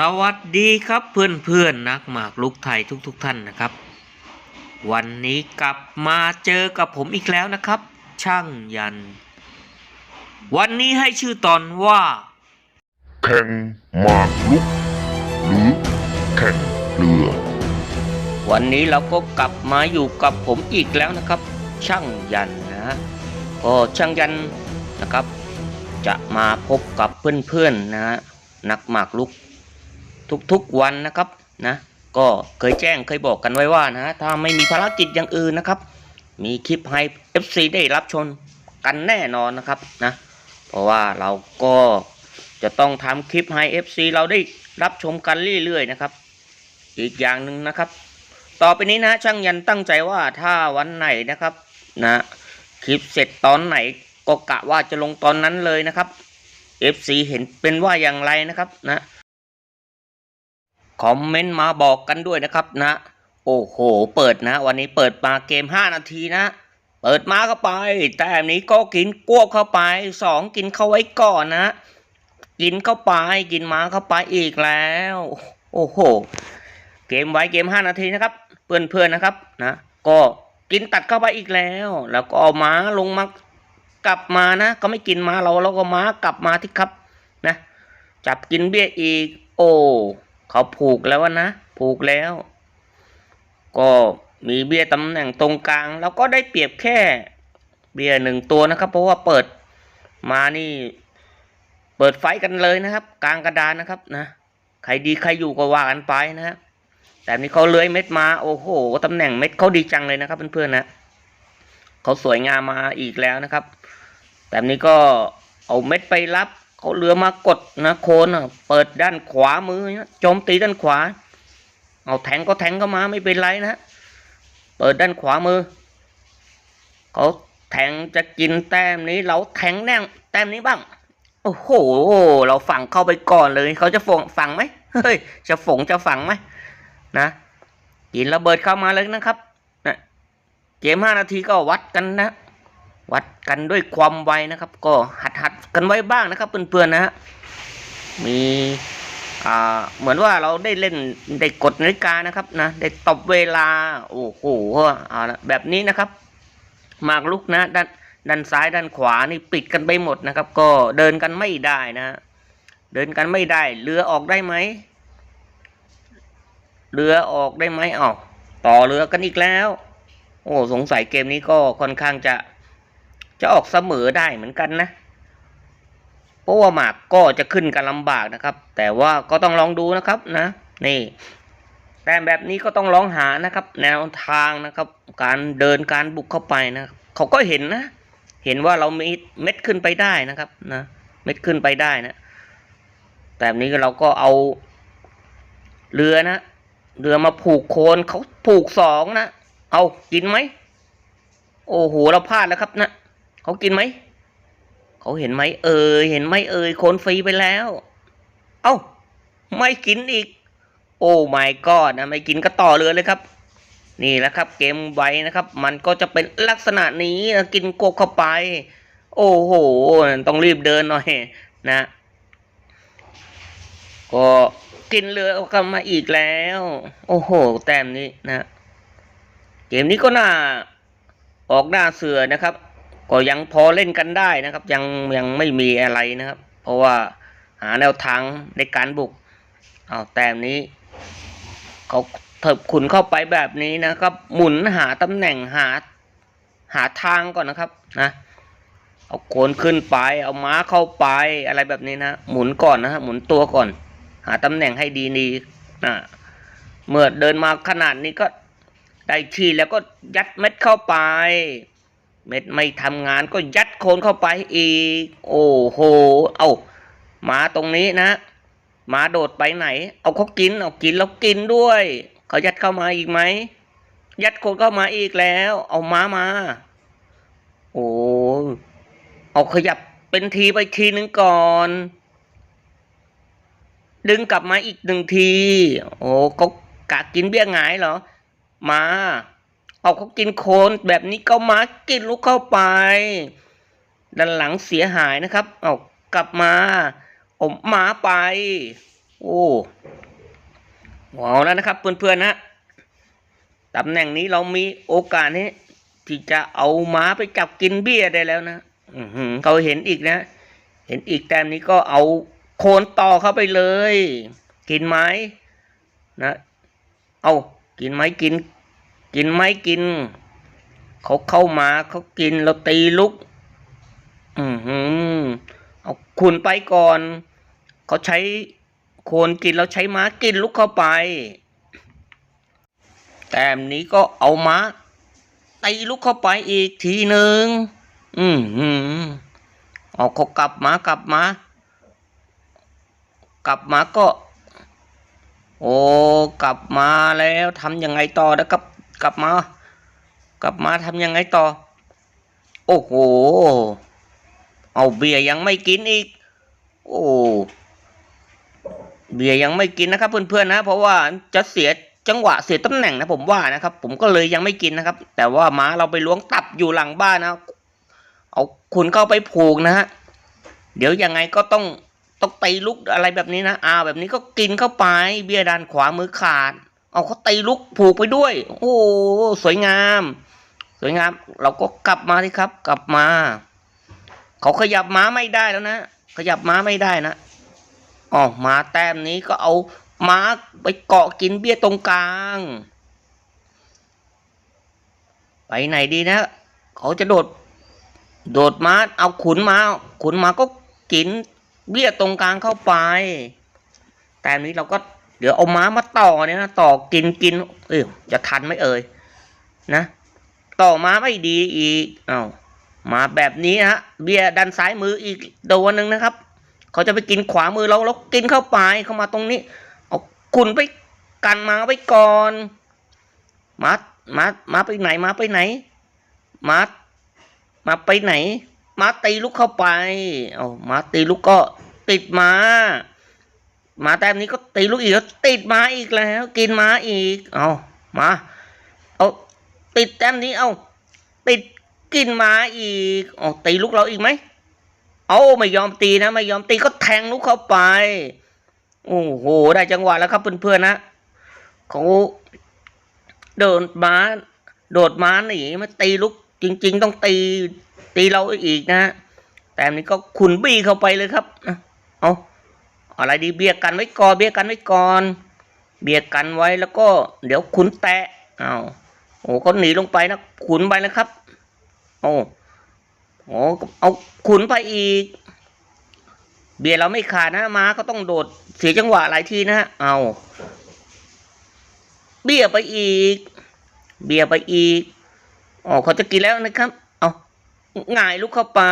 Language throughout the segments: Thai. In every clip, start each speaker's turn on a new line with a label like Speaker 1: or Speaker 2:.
Speaker 1: สวัสดีครับเพื่อนๆนักหมากลุกไทยทุกๆทท่านนะครับ วันนี้กลับมาเจอกับผมอีกแล้วนะครับ ช่างยัน วันนี้ให้ชื่อตอนว่า
Speaker 2: แข่งหมากรุก หรือแข่งเรือ
Speaker 1: วันนี้เราก็กลับมาอยู่กับผมอีกแล้วนะครับ ช่างยันนะก็ช่างยันนะครับ จะมาพบกับเพื่อนๆนะนักหมากลุก ทุกๆวันนะครับนะก็เคยแจ้งเคยบอกกันไว้ว่านะถ้าไม่มีภารกิจอย่างอื่นนะครับ มีคลิปให้ FC ได้รับชมกันแน่นอนนะครับนะเพราะว่าเราก็จะต้องทำคลิปให้ FC เราได้รับชมกันเรื่อยๆนะครับ อีกอย่างหนึ่งนะครับ ต่อไปนี้นะช่างยันตั้งใจว่าถ้าวันไหนนะครับนะคลิปเสร็จตอนไหนก็กะว่าจะลงตอนนั้นเลยนะครับ FC เห็นเป็นว่าอย่างไรนะครับนะ คอมเมนต์มาบอกกันด้วยนะครับนะ โอ้โห เปิดนะ วันนี้เปิดมาเกม 5 นาทีนะ เปิดมาเข้าไป แต่อันนี้ก็กินกวบเข้าไปสองกินเข้าไว้ก่อนนะ กินเข้าไปกินมาเข้าไปอีกแล้ว โอ้โห เกมไว้เกม 5 นาทีนะครับ เพื่อนๆนะครับนะ ก็กินตัดเข้าไปอีกแล้ว แล้วก็เอาม้าลงมากลับมานะ ก็ไม่กินม้าเราเราก็ม้ากลับมาที่ครับนะ จับกินเบี้ยอีก โอ้ เขาผูกแล้วนะ ผูกแล้ว ก็มีเบี้ยตำแหน่งตรงกลางแล้วก็ได้เปรียบแค่เบี้ยหนึ่งตัวนะครับ เพราะว่าเปิดมานี่ เปิดไฟกันเลยนะครับ กลางกระดานนะครับนะใครดีใครอยู่ก็ว่ากันไปนะฮะแต่นี้เขาเลื้อยเม็ดมาโอ้โหตำแหน่งเม็ดเขาดีจังเลยนะครับเพื่อนๆนะเขาสวยงามมาอีกแล้วนะครับ แต่นี้ก็เอาเม็ดไปรับ เขาเรือมากดนะโคนเปิดด้านขวามือนะโจมตีด้านขวา เอาแทงก็แทงเข้ามาไม่เป็นไรนะฮะเปิดด้านขวามือเขาแทงจะกินแต้มนี้เราแทงแน่งแต้มนี้บ้าง โอ้โห เราฝังเข้าไปก่อนเลยเขาจะฝงฝังไหมเฮ้ยจะฝงจะฝังไหมนะกินระเบิดเข้ามาเลยนะครับนะเกมห้านาทีก็วัดกันนะ วัดกันด้วยความไวนะครับ ก็หัดหัดกันไว้บ้างนะครับเพื่อนๆนะฮะมีอ่าเหมือนว่าเราได้เล่นได้กดนาฬิกานะครับนะได้ตบเวลาโอ้โหเอาละแบบนี้นะครับหมากลุกนะด้านด้านซ้ายด้านขวานี่ปิดกันไปหมดนะครับ ก็เดินกันไม่ได้นะ เดินกันไม่ได้เรือออกได้ไหมเรือออกได้ไหมอ้าวต่อเรือกันอีกแล้ว โอ้สงสัยเกมนี้ก็ค่อนข้างจะ จะออกเสมอได้เหมือนกันนะ เพราะว่าหมากก็จะขึ้นกันลำบากนะครับ แต่ว่าก็ต้องลองดูนะครับนะ นี่แต่แบบนี้ก็ต้องลองหานะครับ แนวทางนะครับ การเดินการบุกเข้าไปนะเขาก็เห็นนะ เห็นว่าเรามีเม็ดขึ้นไปได้นะครับนะเม็ดขึ้นไปได้นะแต่แบบนี้เราก็เอาเรือนะเรือมาผูกโคนเขาผูกสองนะ เอากินไหม โอ้โห เราพลาดแล้วครับนะ เขากินไหม เขาเห็นไหมเอ่ยเห็นไหมเอ่ยโคนฟรีไปแล้ว เอ้า ไม่กินอีก โอ้ไม่ก็นะไม่กินก็ต่อเรือเลยครับ นี่แหละครับ เกมไว้นะครับ มันก็จะเป็นลักษณะนี้นะกินกบเข้าไป โอ้โห ต้องรีบเดินหน่อยนะ ก็กินเรือกันมาอีกแล้ว โอ้โห แต้มนี้นะ เกมนี้ก็น่าออกหน้าเสือนะครับ ก็ยังพอเล่นกันได้นะครับ ยังยังไม่มีอะไรนะครับ เพราะว่าหาแนวทางในการบุกเอาแต้มนี้เขาเถิบขุนเข้าไปแบบนี้นะครับ หมุนหาตำแหน่งหาหาทางก่อนนะครับนะเอาโคนขึ้นไป เอาม้าเข้าไปอะไรแบบนี้นะหมุนก่อนนะฮะหมุนตัวก่อน หาตำแหน่งให้ดีนีนะเมื่อเดินมาขนาดนี้ก็ได้ที่แล้วก็ยัดเม็ดเข้าไป เม็ดไม่ทำงานก็ยัดโคนเข้าไปอีก โอ้โห เอามาตรงนี้นะหมาโดดไปไหน เอาเขากิน เอากินแล้วกินด้วย เขายัดเข้ามาอีกไหม ยัดโคนเข้ามาอีกแล้ว เอาม้ามา โอ้เอาขยับเป็นทีไปทีหนึ่งก่อน ดึงกลับมาอีกหนึ่งที โอ้เขากะกินเบี้ยหงายเหรอ มา เอาเขากินโคนแบบนี้ก็มากินลูกเข้าไป ด้านหลังเสียหายนะครับ เอากลับมาอาหมาไป โอ้เอาแล้วนะครับ เพื่อนๆนะตำแหน่งนี้เรามีโอกาสนี้ที่จะเอามาไปจับกินเบี้ยได้แล้วนะออืเขาเห็นอีกนะ เห็นอีกแต้มนี้ก็เอาโคนต่อเข้าไปเลย กินไหมนะ เอากินไหมกิน กินไหมกิน เขาเข้ามาเขากินเราตีลุก อือหือเอาคุณไปก่อน เขาใช้โคนกินแล้วใช้ม้ากินลุกเข้าไป แต้มนี้ก็เอาม้าตีลุกเข้าไปอีกทีหนึ่งอือหือเอาเขากลับมากลับมากลับมาก็ โอ้กลับมาแล้วทำยังไงต่อนะครับ กลับมา กลับมาทำยังไงต่อ โอ้โห เอาเบียร์ยังไม่กินอีก โอ้เบียร์ยังไม่กินนะครับ เพื่อนๆนะ เพราะว่าจะเสียจังหวะเสียตำแหน่งนะผมว่านะครับ ผมก็เลยยังไม่กินนะครับ แต่ว่าม้าเราไปล้วงตับอยู่หลังบ้านนะ เอาคุณเข้าไปผูกนะฮะเดี๋ยวยังไงก็ต้องต้องตีลุกอะไรแบบนี้นะอ่าแบบนี้ก็กินเข้าไปเบียร์ด้านขวามือขาด เอาเขาตีลุกผูกไปด้วย โอ้สวยงาม สวยงาม เราก็กลับมาสิครับ กลับมา เขาขยับม้าไม่ได้แล้วนะขยับม้าไม่ได้นะอ๋อม้าแต้มนี้ก็เอาม้าไปเกาะกินเบี้ยตรงกลาง ไปไหนดีนะ เขาจะโดด โดดม้าเอาขุนมาขุนมาก็กินเบี้ยตรงกลางเข้าไป แต้มนี้เราก็ เดี๋ยวเอาม้ามาต่อเนี่ยนะต่อกินกิน เอ้ยจะทันไหมเอ่ยนะ ต่อม้าไม่ดีอีกเอามาแบบนี้นะฮะ เบียดันซ้ายมืออีกโดนหนึ่งนะครับ เขาจะไปกินขวามือเราแล้วกินเข้าไปเข้ามาตรงนี้ เอาคุณไปกันมาไว้ก่อนมามามาไปไหนมาไปไหนมามาไปไหน มาตีลูกเข้าไป เอามาตีลูกก็ติดมา มาแต้มนี้ก็ตีลูกอีกแล้วติดมาอีกแล้ว กินมาอีก เอามาเอาติดแต้มนี้เอาติดกินมาอีกเอาตีลูกเราอีกไหมเอาไม่ยอมตีนะไม่ยอมตีก็แทงลูกเข้าไปโอ้โหได้จังหวะแล้วครับเพื่อนๆนะเขาเดินมาโดดมาหนีมาตีลูกจริง ๆ ต้องตีตีเราอีกนะแต่นี้ก็ขุนบี้เข้าไปเลยครับ เอา อะไรดีเบียกันไว้ก่อนเบียกันไว้ก่อน เบียกันไว้แล้วก็ เดี๋ยวขุนแตะเอาวโอ้เขาหนีลงไปนะขุนไปแล้วครับ โอ้โอ้เอาขุนไปอีก เบียเราไม่ขาดนะม้าก็ต้องโดดเสียจังหวะหลายทีนะฮะเอาเบียไปอีก เบียไปอีกอ๋อเขาจะกินแล้วนะครับ เอาง่ายลุกเข้าไป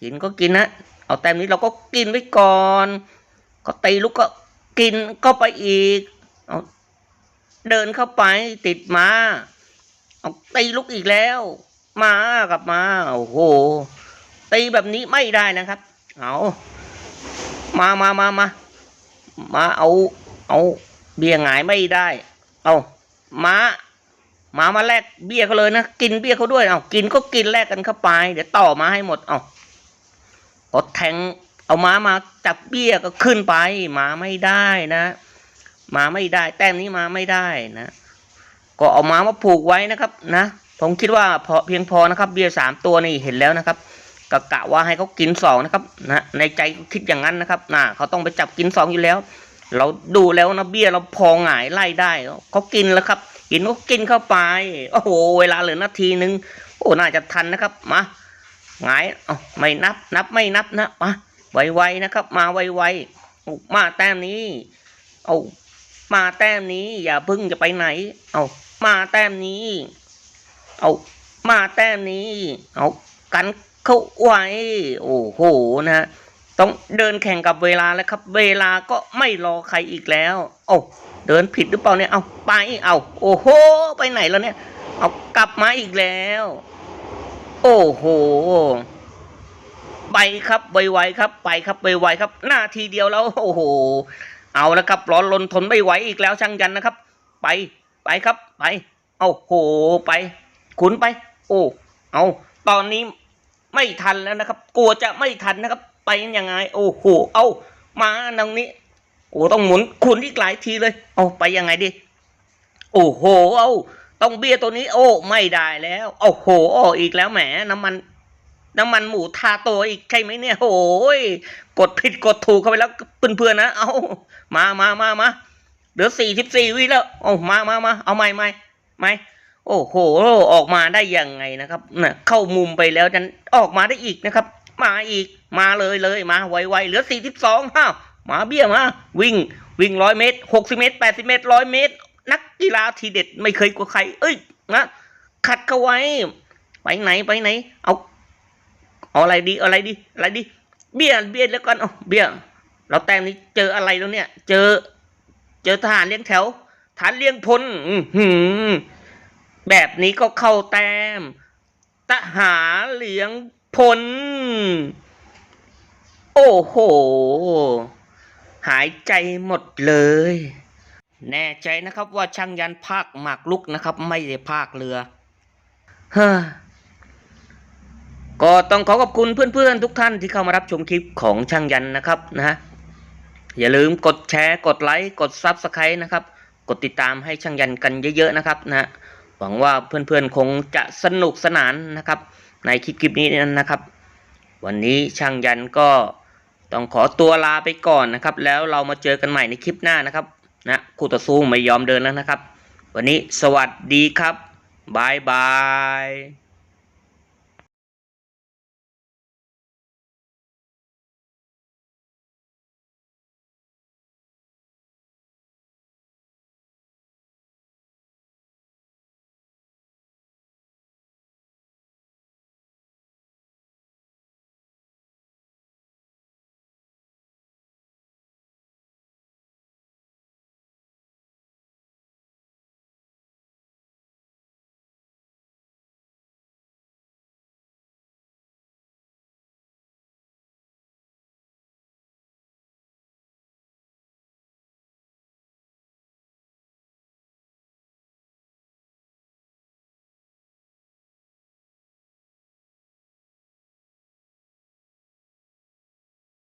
Speaker 1: กินก็กินนะเอาแต้มนี้เราก็กินไว้ก่อน ก็ตีลุกก็กินก็ไปอีกเอาเดินเข้าไปติดมาเอาตีลุกอีกแล้วมากับมาโอ้โหตีแบบนี้ไม่ได้นะครับ เอามามามามามาเอา เอาเบี้ยหงายไม่ได้ เอามามามาแลกเบี้ยเขาเลยนะกินเบี้ยเขาด้วยเอากินก็กินแลกกันเข้าไป เดี๋ยวต่อมาให้หมดเอากดแทง เอาม้ามาจับเบี้ยก็ขึ้นไปมาไม่ได้นะมาไม่ได้ แต้มนี้มาไม่ได้นะ ก็เอาม้ามาผูกไว้นะครับ นะผมคิดว่าพอเพียงพอนะครับ เบี้ยสามตัวนี่เห็นแล้วนะครับกะกะว่าให้เขากินสองนะครับนะในใจคิดอย่างนั้นนะครับนะเขาต้องไปจับกินสองอยู่แล้ว เราดูแล้วนะเบี้ยเราพอหงายไล่ได้เขากินแล้วครับ กินก็กินเข้าไปโอ้โหเวลาเหลือนาทีนึงโอ้น่าจะทันนะครับมาหงายเอาไม่นับนับไม่นับนะมา ไวๆนะครับ มาไวๆเอามาแต้มนี้ เอามาแต้มนี้ อย่าพึ่งจะไปไหน เอามาแต้มนี้ เอามาแต้มนี้ เอากันเข้าไว้ โอ้โหนะฮะต้องเดินแข่งกับเวลาแล้วครับ เวลาก็ไม่รอใครอีกแล้วโอ้เดินผิดหรือเปล่าเนี่ย เอาไป เอาโอ้โห ไปไหนแล้วเนี่ย เอากลับมาอีกแล้ว โอ้โห ไปครับไวๆครับไปครับไวๆครับ หน้าทีเดียวแล้วโอ้โห เอาละครับร้อนลนทนไม่ไหวอีกแล้วช่างยันนะครับ ไปไปครับไปเอาโหไป ขุนไป โอ้เอาตอนนี้ไม่ทันแล้วนะครับ กลัวจะไม่ทันนะครับ ไปยังไง โอ้โหเอามาตรงนี้ โอ้ต้องหมุนขุนอีกหลายทีเลย เอาไปยังไงดีโอ้โห เอาต้องเบียร์ตัวนี้ โอ้ ไม่ได้แล้ว โอ้โหอ้ออีกแล้วแหมน้ำมัน น้ำมันหมูทาตัวอีกใช่ไหมเนี่ยโอ้ยกดผิดกดถูกเข้าไปแล้วเพื่อนๆนะเอามามามามาเหลือสี่สิบสี่วิแล้วเอามามามาเอาใหม่ใหม่ใหม่โอ้โหออกมาได้ยังไงนะครับน่ะเข้ามุมไปแล้วจันออกมาได้อีกนะครับ มาอีกมาเลยเลยมาไวๆเหลือสี่สิบสองห้ามาเบี้ยมาวิ่งวิ่งร้อยเมตรหกสิบเมตรแปดสิบเมตรร้อยเมตร นักกีฬาทีเด็ดไม่เคยกลัวใคร เอ้ยนะขัดเข้าไว้ ไปไหนไปไหน เอา เอาอะไรดีอะไรดีอะไรดี เบี้ยเบี้ยแล้วกันเอาเบี้ยเราแต้มนี้เจออะไรแล้วเนี่ย เจอ เจอทหารเลี้ยงแถวฐานเลี้ยงพลแบบนี้ก็เข้าแต้มทหารเลี้ยงพล โอ้โห หายใจหมดเลย แน่ใจนะครับว่าช่างยันภาคหมากลุกนะครับ ไม่ได้ภาคเรือเฮ้อ ก็ต้องขอขอบคุณเพื่อนๆทุกท่านที่เข้ามารับชมคลิปของช่างยันนะครับนะฮะอย่าลืมกดแชร์กดไลค์กดซับสไครต์นะครับ กดติดตามให้ช่างยันกันเยอะๆนะครับนะฮะหวังว่าเพื่อนๆคงจะสนุกสนานนะครับ ในคลิปคลิปนี้นะครับ วันนี้ช่างยันก็ต้องขอตัวลาไปก่อนนะครับ แล้วเรามาเจอกันใหม่ในคลิปหน้านะครับนะคู่ต่อสู้ไม่ยอมเดินแล้วนะครับ วันนี้สวัสดีครับบายบาย